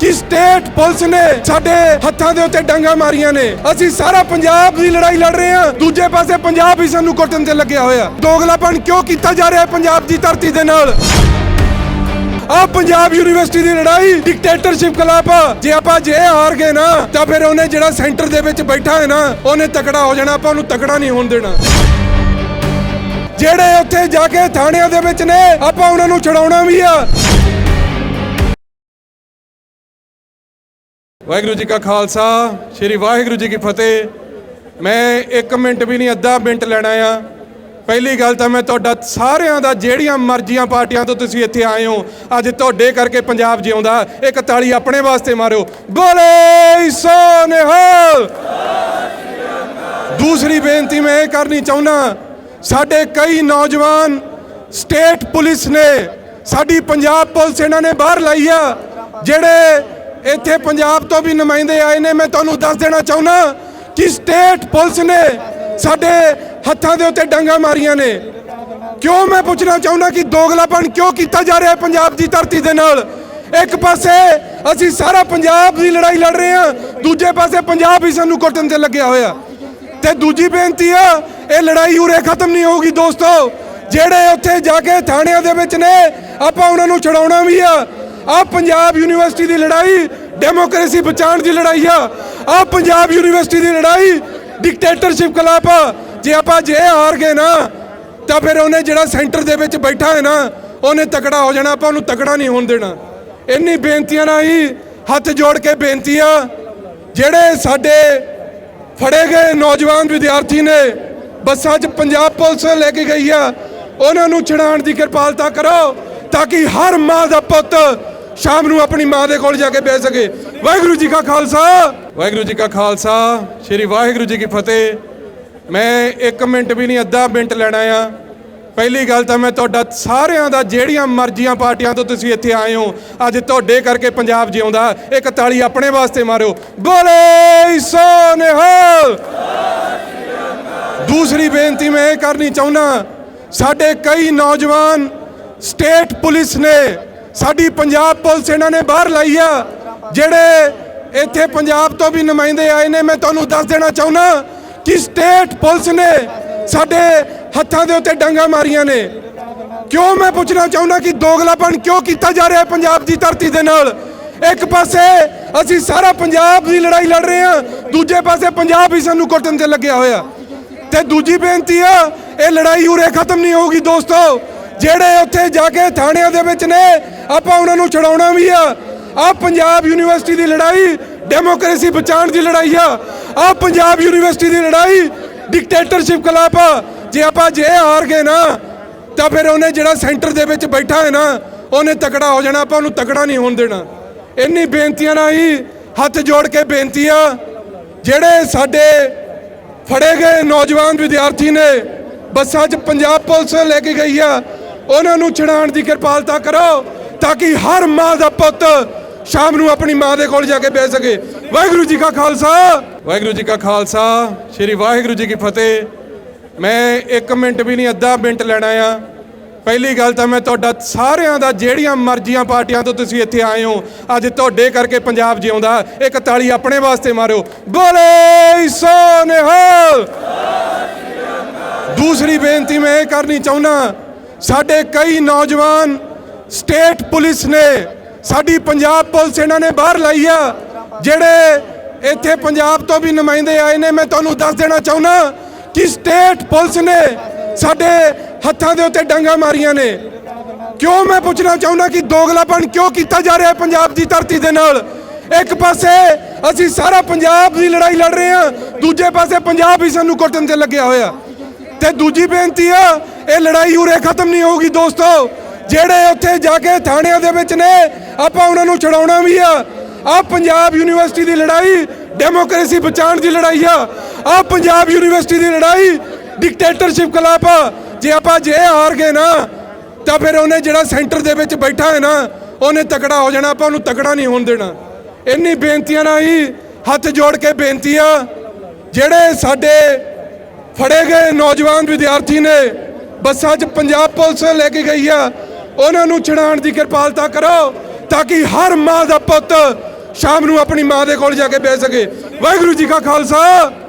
ਕਿ state police ਨੇ ਸਾਡੇ ਹੱਥਾਂ ਦੇ ਉੱਤੇ ਡਾਂਗਾ ਮਾਰੀਆਂ ਨੇ। ਅਸੀਂ ਸਾਰਾ ਪੰਜਾਬ ਦੀ ਲੜਾਈ ਲੜ ਰਹੇ ਹਾਂ। ਦੂਜੇ ਪਾਸੇ ਪੰਜਾਬ ਹੀ ਸਾਨੂੰ ਕੁੱਟਣ ਤੇ ਲੱਗਿਆ ਹੋਇਆ। ਦੋਗਲਾਪਨ ਕਿਉਂ ਕੀਤਾ ਜਾ ਰਿਹਾ ਹੈ ਪੰਜਾਬ ਦੀ ਧਰਤੀ ਦੇ ਨਾਲ? ਆ ਪੰਜਾਬ ਯੂਨੀਵਰਸਿਟੀ ਦੀ ਲੜਾਈ ਡਿਕਟੇਟਰਸ਼ਿਪ ਖਿਲਾਫ ਜੇ ਆਪਾਂ ਜੇ ਹਾਰ ਗਏ ਨਾ, ਤਾਂ ਫਿਰ ਉਹਨੇ ਜਿਹੜਾ ਸੈਂਟਰ ਦੇ ਵਿੱਚ ਬੈਠਾ ਹੈ ਨਾ, ਉਹਨੇ ਤਕੜਾ ਹੋ ਜਾਣਾ, ਆਪਾਂ ਉਹਨੂੰ ਤਕੜਾ ਨਹੀਂ ਹੋਣ ਦੇਣਾ। ਜਿਹੜੇ ਉੱਥੇ ਜਾ ਕੇ ਥਾਣਿਆਂ ਦੇ ਵਿੱਚ ਨੇ, ਆਪਾਂ ਉਹਨਾਂ ਨੂੰ ਛਡਾਉਣਾ ਵੀ ਆ। ਵਾਹਿਗੁਰੂ ਜੀ ਕਾ ਖਾਲਸਾ, ਸ੍ਰੀ ਵਾਹਿਗੁਰੂ ਜੀ ਕੀ ਫਤਿਹ। ਮੈਂ 1 ਮਿੰਟ ਵੀ ਨਹੀਂ, ਅੱਧਾ ਮਿੰਟ ਲੈਣਾ ਆ। ਪਹਿਲੀ ਗੱਲ ਤਾਂ ਮੈਂ ਤੁਹਾਡਾ ਸਾਰਿਆਂ ਦਾ, ਜਿਹੜੀਆਂ ਮਰਜ਼ੀਆਂ ਪਾਰਟੀਆਂ ਤੋਂ ਤੁਸੀਂ ਇੱਥੇ ਆਏ ਹੋ, ਅੱਜ ਤੁਹਾਡੇ ਕਰਕੇ ਪੰਜਾਬ ਜਿਉਂਦਾ, ਇੱਕ ਤਾਲੀ ਆਪਣੇ ਵਾਸਤੇ ਮਾਰਿਓ। ਬੋਲੇ ਸੋ ਨਿਹਾਲ ਦੂਸਰੀ ਬੇਨਤੀ ਮੈਂ ਇਹ ਕਰਨੀ ਚਾਹੁੰਦਾ, ਸਾਡੇ ਕਈ ਨੌਜਵਾਨ ਸਟੇਟ ਪੁਲਿਸ ਨੇ, ਸਾਡੀ ਪੰਜਾਬ ਪੁਲਿਸ ਇਹਨਾਂ ਨੇ ਬਾਹਰ ਲਾਈ ਆ, ਜਿਹੜੇ ਇੱਥੇ ਪੰਜਾਬ ਤੋਂ ਵੀ ਨੁਮਾਇੰਦੇ ਆਏ ਨੇ, ਮੈਂ ਤੁਹਾਨੂੰ ਦੱਸ ਦੇਣਾ ਚਾਹੁੰਦਾ ਕਿ ਸਟੇਟ ਪੁਲਿਸ ਨੇ ਸਾਡੇ ਹੱਥਾਂ ਦੇ ਉੱਤੇ ਡਾਂਗਾ ਮਾਰੀਆਂ ਨੇ। ਕਿਉਂ ਮੈਂ ਪੁੱਛਣਾ ਚਾਹੁੰਦਾ ਕਿ ਦੋਗਲਾਪਣ ਕਿਉਂ ਕੀਤਾ ਜਾ ਰਿਹਾ ਹੈ ਪੰਜਾਬ ਦੀ ਧਰਤੀ ਦੇ ਨਾਲ? ਇੱਕ ਪਾਸੇ ਅਸੀਂ ਸਾਰਾ ਪੰਜਾਬ ਦੀ ਲੜਾਈ ਲੜ ਰਹੇ ਹਾਂ, ਦੂਜੇ ਪਾਸੇ ਪੰਜਾਬ ਹੀ ਸਾਨੂੰ ਕੁੱਟਣ ਤੇ ਲੱਗਿਆ ਹੋਇਆ। ਤੇ ਦੂਜੀ ਬੇਨਤੀ ਆ, ਇਹ ਲੜਾਈ ਉਰੇ ਖਤਮ ਨਹੀਂ ਹੋਊਗੀ ਦੋਸਤੋ। ਜਿਹੜੇ ਉੱਥੇ ਜਾ ਕੇ ਥਾਣਿਆਂ ਦੇ ਵਿੱਚ ਨੇ, ਆਪਾਂ ਉਹਨਾਂ ਨੂੰ ਛਡਾਉਣਾ ਵੀ ਆ। ਆ ਪੰਜਾਬ ਯੂਨੀਵਰਸਿਟੀ ਦੀ ਲੜਾਈ, ਡੈਮੋਕ੍ਰੇਸੀ ਬਚਾਉਣ ਦੀ ਲੜਾਈ ਆ। ਆ ਪੰਜਾਬ ਯੂਨੀਵਰਸਿਟੀ ਦੀ ਲੜਾਈ ਡਿਕਟੇਟਰਸ਼ਿਪ ਖਿਲਾਫ ਆ। ਜੇ ਆਪਾਂ ਜੇ ਹਾਰ ਗਏ ਨਾ, ਤਾਂ ਫਿਰ ਉਹਨੇ ਜਿਹੜਾ ਸੈਂਟਰ ਦੇ ਵਿੱਚ ਬੈਠਾ ਹੈ ਨਾ, ਉਹਨੇ ਤਕੜਾ ਹੋ ਜਾਣਾ, ਆਪਾਂ ਉਹਨੂੰ ਤਕੜਾ ਨਹੀਂ ਹੋਣ ਦੇਣਾ। ਇੰਨੀ ਬੇਨਤੀਆਂ ਨਾਲ ਹੀ ਹੱਥ ਜੋੜ ਕੇ ਬੇਨਤੀ ਆ, ਜਿਹੜੇ ਸਾਡੇ ਫੜੇ ਗਏ ਨੌਜਵਾਨ ਵਿਦਿਆਰਥੀ ਨੇ, ਬੱਸਾਂ 'ਚ ਪੰਜਾਬ ਪੁਲਿਸ ਲੈ ਕੇ ਗਈ ਆ, ਉਹਨਾਂ ਨੂੰ ਛਡਾਉਣ ਦੀ ਕਿਰਪਾਲਤਾ ਕਰੋ, ਤਾਂ ਕਿ ਹਰ ਮਾਂ ਦਾ ਪੁੱਤ ਸ਼ਾਮ ਨੂੰ ਆਪਣੀ ਮਾਂ ਦੇ ਕੋਲ ਜਾ ਕੇ ਬਹਿ ਸਕੇ। ਵਾਹਿਗੁਰੂ ਜੀ ਕਾ ਖਾਲਸਾ। ਵਾਹਿਗੁਰੂ ਜੀ ਕਾ ਖਾਲਸਾ। ਸ੍ਰੀ ਵਾਹਿਗੁਰੂ ਜੀ ਕੀ ਫਤਿਹ। ਮੈਂ 1 ਮਿੰਟ ਵੀ ਨਹੀਂ, ਅੱਧਾ ਮਿੰਟ ਲੈਣਾ ਆ। ਪਹਿਲੀ ਗੱਲ ਤਾਂ ਮੈਂ ਤੁਹਾਡਾ ਸਾਰਿਆਂ ਦਾ, ਜਿਹੜੀਆਂ ਮਰਜ਼ੀਆਂ ਪਾਰਟੀਆਂ ਤੋਂ ਤੁਸੀਂ ਇੱਥੇ ਆਏ ਹੋ, ਅੱਜ ਤੁਹਾਡੇ ਕਰਕੇ ਪੰਜਾਬ ਜਿਉਂਦਾ। ਇੱਕ ਤਾਲੀ ਆਪਣੇ ਵਾਸਤੇ ਮਾਰਿਓ। ਬੋਲੇ ਸੋ ਨਿਹਾਲ ਦੂਸਰੀ ਬੇਨਤੀ ਮੈਂ ਇਹ ਕਰਨੀ ਚਾਹੁੰਦਾ, ਸਾਡੇ ਕਈ ਨੌਜਵਾਨ ਸਟੇਟ ਪੁਲਿਸ ਨੇ ਸਾਡੀ ਪੰਜਾਬ ਪੁਲਿਸ ਇਹਨਾਂ ਨੇ ਬਾਹਰ ਲਾਈ ਆ। ਜਿਹੜੇ ਇੱਥੇ ਪੰਜਾਬ ਤੋਂ ਵੀ ਨੁਮਾਇੰਦੇ ਆਏ ਨੇ, ਮੈਂ ਤੁਹਾਨੂੰ ਦੱਸ ਦੇਣਾ ਚਾਹੁੰਦਾ ਕਿ ਸਟੇਟ ਪੁਲਿਸ ਨੇ ਸਾਡੇ ਹੱਥਾਂ ਦੇ ਉੱਤੇ ਡਾਂਗਾ ਮਾਰੀਆਂ ਨੇ। ਕਿਉਂ ਮੈਂ ਪੁੱਛਣਾ ਚਾਹੁੰਦਾ ਕਿ ਦੋਗਲਾਪਣ ਕਿਉਂ ਕੀਤਾ ਜਾ ਰਿਹਾ ਪੰਜਾਬ ਦੀ ਧਰਤੀ ਦੇ ਨਾਲ? ਇੱਕ ਪਾਸੇ ਅਸੀਂ ਸਾਰਾ ਪੰਜਾਬ ਦੀ ਲੜਾਈ ਲੜ ਰਹੇ ਹਾਂ, ਦੂਜੇ ਪਾਸੇ ਪੰਜਾਬ ਹੀ ਸਾਨੂੰ ਕੁੱਟਣ ਤੇ ਲੱਗਿਆ ਹੋਇਆ। ਤੇ ਦੂਜੀ ਬੇਨਤੀ ਆ, ਇਹ ਲੜਾਈ ਉਰੇ ਖਤਮ ਨਹੀਂ ਹੋਊਗੀ ਦੋਸਤੋ। ਜਿਹੜੇ ਉੱਥੇ ਜਾ ਕੇ ਥਾਣਿਆਂ ਦੇ ਵਿੱਚ ਨੇ ਆਪਾਂ ਉਹਨਾਂ ਨੂੰ ਛਡਾਉਣਾ ਵੀ ਆ। ਆ ਪੰਜਾਬ ਯੂਨੀਵਰਸਿਟੀ ਦੀ ਲੜਾਈ, ਡੈਮੋਕ੍ਰੇਸੀ ਬਚਾਉਣ ਦੀ ਲੜਾਈ ਆ। ਆ ਪੰਜਾਬ ਯੂਨੀਵਰਸਿਟੀ ਦੀ ਲੜਾਈ ਡਿਕਟੇਟਰਸ਼ਿਪ ਖਿਲਾਫ ਆ। ਜੇ ਆਪਾਂ ਜੇ ਹਾਰ ਗਏ ਨਾ, ਤਾਂ ਫਿਰ ਉਹਨੇ ਜਿਹੜਾ ਸੈਂਟਰ ਦੇ ਵਿੱਚ ਬੈਠਾ ਹੈ ਨਾ, ਉਹਨੇ ਤਕੜਾ ਹੋ ਜਾਣਾ, ਆਪਾਂ ਉਹਨੂੰ ਤਕੜਾ ਨਹੀਂ ਹੋਣ ਦੇਣਾ। ਇੰਨੀ ਬੇਨਤੀਆਂ ਨਾਲ ਹੀ ਹੱਥ ਜੋੜ ਕੇ ਬੇਨਤੀ ਆ, ਜਿਹੜੇ ਸਾਡੇ ਫੜੇ ਗਏ ਨੌਜਵਾਨ ਵਿਦਿਆਰਥੀ ਨੇ, ਬੱਸਾਂ 'ਚ ਪੰਜਾਬ ਪੁਲਿਸ ਲੈ ਕੇ ਗਈ ਆ, ਉਹਨਾਂ ਨੂੰ ਛਡਾਉਣ ਦੀ ਕਿਰਪਾਲਤਾ ਕਰੋ। ਤਾਂ ਕਿ ਹਰ ਮਾਂ ਦਾ ਪੁੱਤ ਸ਼ਾਮ ਨੂੰ ਆਪਣੀ ਮਾਂ ਦੇ ਕੋਲ ਜਾ ਕੇ ਬਹਿ ਸਕੇ। ਵਾਹਿਗੁਰੂ ਜੀ ਕਾ ਖਾਲਸਾ। ਵਾਹਿਗੁਰੂ ਜੀ ਕਾ ਖਾਲਸਾ। ਸ੍ਰੀ ਵਾਹਿਗੁਰੂ ਜੀ ਕੀ ਫਤਿਹ। ਮੈਂ 1 ਮਿੰਟ ਵੀ ਨਹੀਂ, ਅੱਧਾ ਮਿੰਟ ਲੈਣਾ ਆ। ਪਹਿਲੀ ਗੱਲ ਤਾਂ ਮੈਂ ਤੁਹਾਡਾ ਸਾਰਿਆਂ ਦਾ, ਜਿਹੜੀਆਂ ਮਰਜ਼ੀਆਂ ਪਾਰਟੀਆਂ ਤੋਂ ਤੁਸੀਂ ਇੱਥੇ ਆਏ ਹੋ, ਅੱਜ ਤੁਹਾਡੇ ਕਰਕੇ ਪੰਜਾਬ ਜਿਉਂਦਾ। ਇੱਕ ਤਾਲੀ ਆਪਣੇ ਵਾਸਤੇ ਮਾਰਿਓ। ਬੋਲੇ ਸੋ ਨਿਹਾਲ ਦੂਸਰੀ ਬੇਨਤੀ ਮੈਂ ਇਹ ਕਰਨੀ ਚਾਹੁੰਦਾ, ਸਾਡੇ ਕਈ ਨੌਜਵਾਨ ਸਟੇਟ ਪੁਲਿਸ ਨੇ, ਸਾਡੀ ਪੰਜਾਬ ਪੁਲਿਸ ਇਹਨਾਂ ਨੇ ਬਾਹਰ ਲਾਈ ਆ। ਜਿਹੜੇ ਇੱਥੇ ਪੰਜਾਬ ਤੋਂ ਵੀ ਨੁਮਾਇੰਦੇ ਆਏ ਨੇ, ਮੈਂ ਤੁਹਾਨੂੰ ਦੱਸ ਦੇਣਾ ਚਾਹੁੰਦਾ ਕਿ ਸਟੇਟ ਪੁਲਿਸ ਨੇ ਸਾਡੇ ਹੱਥਾਂ ਦੇ ਉੱਤੇ ਡਾਂਗਾ ਮਾਰੀਆਂ ਨੇ। ਕਿਉਂ ਮੈਂ ਪੁੱਛਣਾ ਚਾਹੁੰਦਾ ਕਿ ਦੋਗਲਾਪਣ ਕਿਉਂ ਕੀਤਾ ਜਾ ਰਿਹਾ ਪੰਜਾਬ ਦੀ ਧਰਤੀ ਦੇ ਨਾਲ? ਇੱਕ ਪਾਸੇ ਅਸੀਂ ਸਾਰਾ ਪੰਜਾਬ ਦੀ ਲੜਾਈ ਲੜ ਰਹੇ ਹਾਂ, ਦੂਜੇ ਪਾਸੇ ਪੰਜਾਬ ਹੀ ਸਾਨੂੰ ਕੁੱਟਣ ਤੇ ਲੱਗਿਆ ਹੋਇਆ। ਤੇ ਦੂਜੀ ਬੇਨਤੀ ਆ, ਇਹ ਲੜਾਈ ਉਰੇ ਖਤਮ ਨਹੀਂ ਹੋਊਗੀ ਦੋਸਤੋ। ਜਿਹੜੇ ਉੱਥੇ ਜਾ ਕੇ ਥਾਣਿਆਂ ਦੇ ਵਿੱਚ ਨੇ, ਆਪਾਂ ਉਹਨਾਂ ਨੂੰ ਛਡਾਉਣਾ ਵੀ ਆ। ਆ ਪੰਜਾਬ ਯੂਨੀਵਰਸਿਟੀ ਦੀ ਲੜਾਈ, ਡੈਮੋਕ੍ਰੇਸੀ ਬਚਾਉਣ ਦੀ ਲੜਾਈ ਆ। ਆ ਪੰਜਾਬ ਯੂਨੀਵਰਸਿਟੀ ਦੀ ਲੜਾਈ ਡਿਕਟੇਟਰਸ਼ਿਪ ਖਿਲਾਫ ਆ। ਜੇ ਆਪਾਂ ਜੇ ਹਾਰ ਗਏ ਨਾ, ਤਾਂ ਫਿਰ ਉਹਨੇ ਜਿਹੜਾ ਸੈਂਟਰ ਦੇ ਵਿੱਚ ਬੈਠਾ ਹੈ ਨਾ, ਉਹਨੇ ਤਕੜਾ ਹੋ ਜਾਣਾ, ਆਪਾਂ ਉਹਨੂੰ ਤਕੜਾ ਨਹੀਂ ਹੋਣ ਦੇਣਾ। ਇੰਨੀ ਬੇਨਤੀਆਂ ਨਾਲ ਹੀ ਹੱਥ ਜੋੜ ਕੇ ਬੇਨਤੀ ਆ, ਜਿਹੜੇ ਸਾਡੇ ਫੜੇ ਗਏ ਨੌਜਵਾਨ ਵਿਦਿਆਰਥੀ ਨੇ, ਬੱਸਾਂ 'ਚ ਪੰਜਾਬ ਪੁਲਿਸ ਲੈ ਕੇ ਗਈ ਆ ਉਹਨਾਂ ਨੂੰ ਛਡਾਉਣ ਦੀ ਕਿਰਪਾਲਤਾ ਕਰੋ ਤਾਂ ਕਿ ਹਰ ਮਾਂ ਦਾ ਪੁੱਤ ਸ਼ਾਮ ਨੂੰ ਆਪਣੀ ਮਾਂ ਦੇ ਕੋਲ ਜਾ ਕੇ ਬਹਿ ਸਕੇ। ਵਾਹਿਗੁਰੂ ਜੀ ਕਾ ਖਾਲਸਾ।